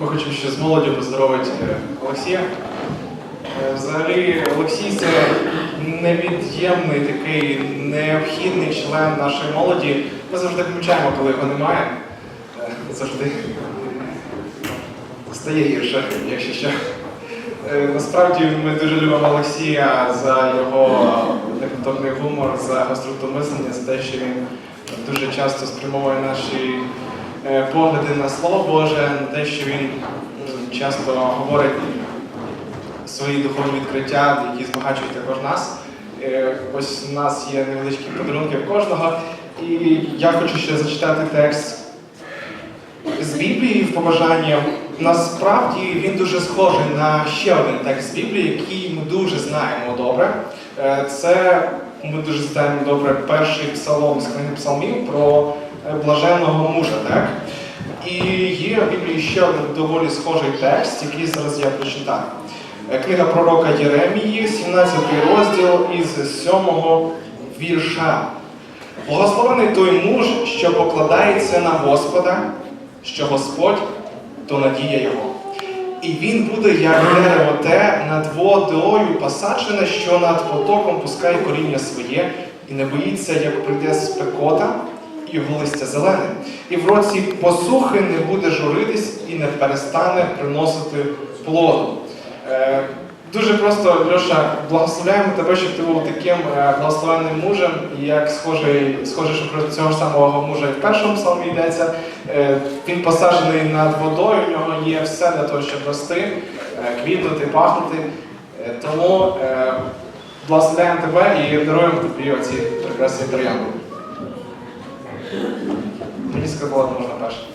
Ми хочемо ще з молоді поздоровити е, Олексія. Е, Взагалі, Олексій це невід'ємний такий необхідний член нашої молоді. Ми завжди помічаємо, коли його немає. Е, Завжди стає гірше, якщо що. Е, Насправді ми дуже любимо Олексія за його некультурний гумор, за гостроту мислення, за те, що він дуже часто спрямовує наші погляди на Слово Боже, на те, що він часто говорить свої духовні відкриття, які збагачують також нас. Е, Ось у нас є невеличкі подарунки в кожного. І я хочу ще зачитати текст з Біблії в побажання. Насправді він дуже схожий на ще один текст з Біблії, який ми дуже знаємо добре. Е, Це ми дуже знаємо добре перший псалом з книги псалмів про е, блаженного мужа. Так? І є в Біблії ще один доволі схожий текст, який зараз я прочитаю. Книга пророка Єремії, 17 розділ із 7 вірша. Благословений той муж, що покладається на Господа, що Господь то надія його. І він буде, як дерево те, над водою посаджене, що над потоком пускає коріння своє, і не боїться, як прийде спекота, його листя зелене. І в році посухи не буде журитись і не перестане приносити плоду. Е, Дуже просто, Льоша, благословляємо тебе, щоб ти був таким е, благословенним мужем, як схожий, схоже, що про цього ж самого мужа і в першому псалмі йдеться. Е, Він посаджений над водою, в нього є все для того, щоб рости, е, квітнути, пахнути. Е, Тому е, благословляємо тебе і даруємо тобі оці прекрасні троянди. Мені сказала, можна перше.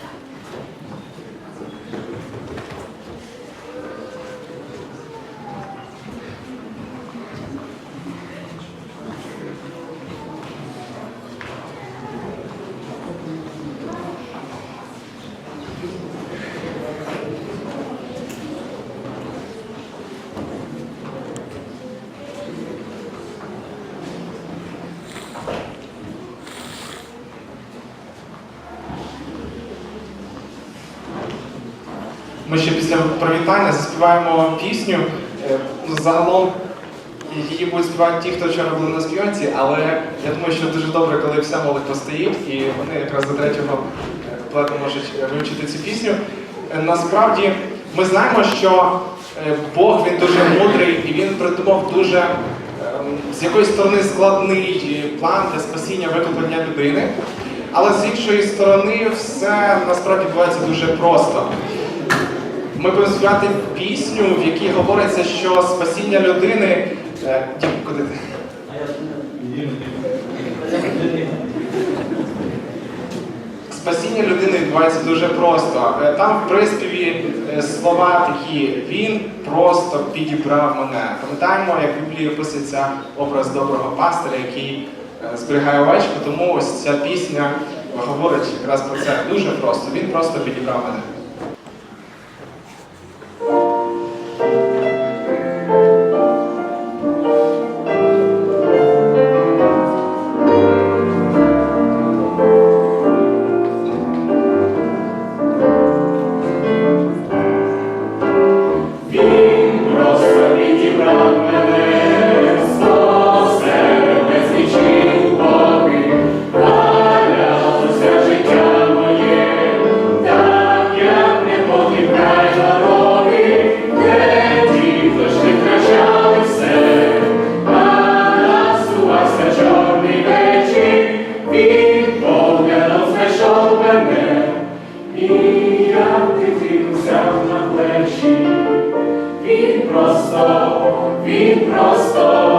Ми ще після привітання заспіваємо пісню. Е, Загалом її будуть співати ті, хто вчора були на співанці, але я думаю, що дуже добре, коли вся молодь постоїть, і вони якраз до третього куплету можуть е, вивчити цю пісню. Е, Насправді ми знаємо, що Бог він дуже мудрий і він придумав дуже ем, з якоїсь сторони складний план для спасіння викуплення людини. Але з іншої сторони, все насправді відбувається дуже просто. Ми будемо співати пісню, в якій говориться, що спасіння людини. Е, Дім, куди ти? Спасіння людини відбувається дуже просто. Е, Там в приспіві е, слова такі він просто підібрав мене. Пам'ятаємо, як в Біблії описується образ доброго пастиря, який зберігає овечку, тому ось ця пісня говорить якраз про це дуже просто. Він просто підібрав мене. Він просто